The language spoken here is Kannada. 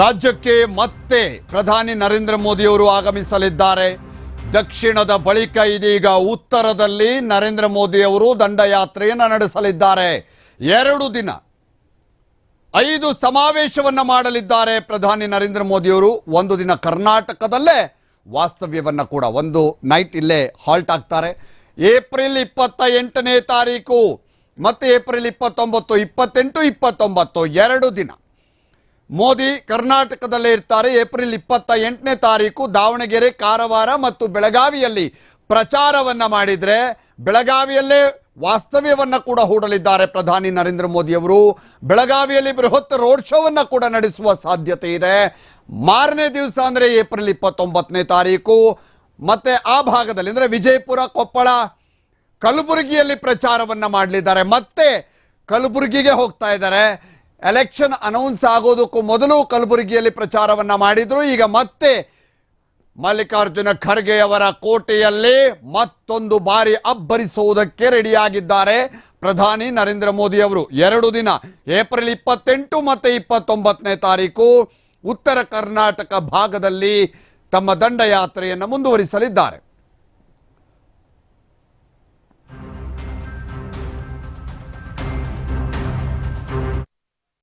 ರಾಜ್ಯಕ್ಕೆ ಮತ್ತೆ ಪ್ರಧಾನಿ ನರೇಂದ್ರ ಮೋದಿಯವರು ಆಗಮಿಸಲಿದ್ದಾರೆ. ದಕ್ಷಿಣದ ಬಳಿಕ ಇದೀಗ ಉತ್ತರದಲ್ಲಿ ನರೇಂದ್ರ ಮೋದಿಯವರು ದಂಡಯಾತ್ರೆಯನ್ನು ನಡೆಸಲಿದ್ದಾರೆ. ಎರಡು ದಿನ ಐದು ಸಮಾವೇಶವನ್ನು ಮಾಡಲಿದ್ದಾರೆ ಪ್ರಧಾನಿ ನರೇಂದ್ರ ಮೋದಿಯವರು. ಒಂದು ದಿನ ಕರ್ನಾಟಕದಲ್ಲೇ ವಾಸ್ತವ್ಯವನ್ನು ಕೂಡ ಒಂದು ನೈಟ್ ಇಲ್ಲೇ ಹಾಲ್ಟ್ ಆಗ್ತಾರೆ. ಏಪ್ರಿಲ್ ಇಪ್ಪತ್ತ ಎಂಟನೇ ತಾರೀಕು ಮತ್ತು ಏಪ್ರಿಲ್ ಇಪ್ಪತ್ತೊಂಬತ್ತು, ಇಪ್ಪತ್ತೆಂಟು, ಇಪ್ಪತ್ತೊಂಬತ್ತು, ಎರಡು ದಿನ ಮೋದಿ ಕರ್ನಾಟಕದಲ್ಲೇ ಇರ್ತಾರೆ. ಏಪ್ರಿಲ್ ಇಪ್ಪತ್ತ ಎಂಟನೇ ತಾರೀಕು ದಾವಣಗೆರೆ, ಕಾರವಾರ ಮತ್ತು ಬೆಳಗಾವಿಯಲ್ಲಿ ಪ್ರಚಾರವನ್ನ ಮಾಡಿದ್ರೆ ಬೆಳಗಾವಿಯಲ್ಲೇ ವಾಸ್ತವ್ಯವನ್ನ ಕೂಡ ಹೂಡಲಿದ್ದಾರೆ ಪ್ರಧಾನಿ ನರೇಂದ್ರ ಮೋದಿಯವರು ಬೆಳಗಾವಿಯಲ್ಲಿ ಬೃಹತ್ ರೋಡ್ ಶೋವನ್ನ ಕೂಡ ನಡೆಸುವ ಸಾಧ್ಯತೆ ಇದೆ. ಮಾರನೇ ದಿವಸ ಅಂದರೆ ಏಪ್ರಿಲ್ ಇಪ್ಪತ್ತೊಂಬತ್ತನೇ ತಾರೀಕು. ಮತ್ತೆ ಆ ಭಾಗದಲ್ಲಿ ಅಂದರೆ ವಿಜಯಪುರ, ಕೊಪ್ಪಳ, ಕಲಬುರಗಿಯಲ್ಲಿ ಪ್ರಚಾರವನ್ನು ಮಾಡಲಿದ್ದಾರೆ. ಮತ್ತೆ ಕಲಬುರಗಿಗೆ ಹೋಗ್ತಾ ಇದ್ದಾರೆ. ಎಲೆಕ್ಷನ್ ಅನೌನ್ಸ್ ಆಗೋದಕ್ಕೂ ಮೊದಲು ಕಲಬುರಗಿಯಲ್ಲಿ ಪ್ರಚಾರವನ್ನ ಮಾಡಿದ್ರು. ಈಗ ಮತ್ತೆ ಮಲ್ಲಿಕಾರ್ಜುನ ಖರ್ಗೆ ಅವರ ಕೋಟೆಯಲ್ಲಿ ಮತ್ತೊಂದು ಬಾರಿ ಅಬ್ಬರಿಸುವುದಕ್ಕೆ ರೆಡಿಯಾಗಿದ್ದಾರೆ. ಪ್ರಧಾನಿ ನರೇಂದ್ರ ಮೋದಿ ಅವರು ಎರಡು ದಿನ, ಏಪ್ರಿಲ್ ಇಪ್ಪತ್ತೆಂಟು ಮತ್ತು ಇಪ್ಪತ್ತೊಂಬತ್ತನೇ ತಾರೀಕು ಉತ್ತರ ಕರ್ನಾಟಕ ಭಾಗದಲ್ಲಿ ತಮ್ಮ ದಂಡಯಾತ್ರೆಯನ್ನು ಮುಂದುವರಿಸಲಿದ್ದಾರೆ.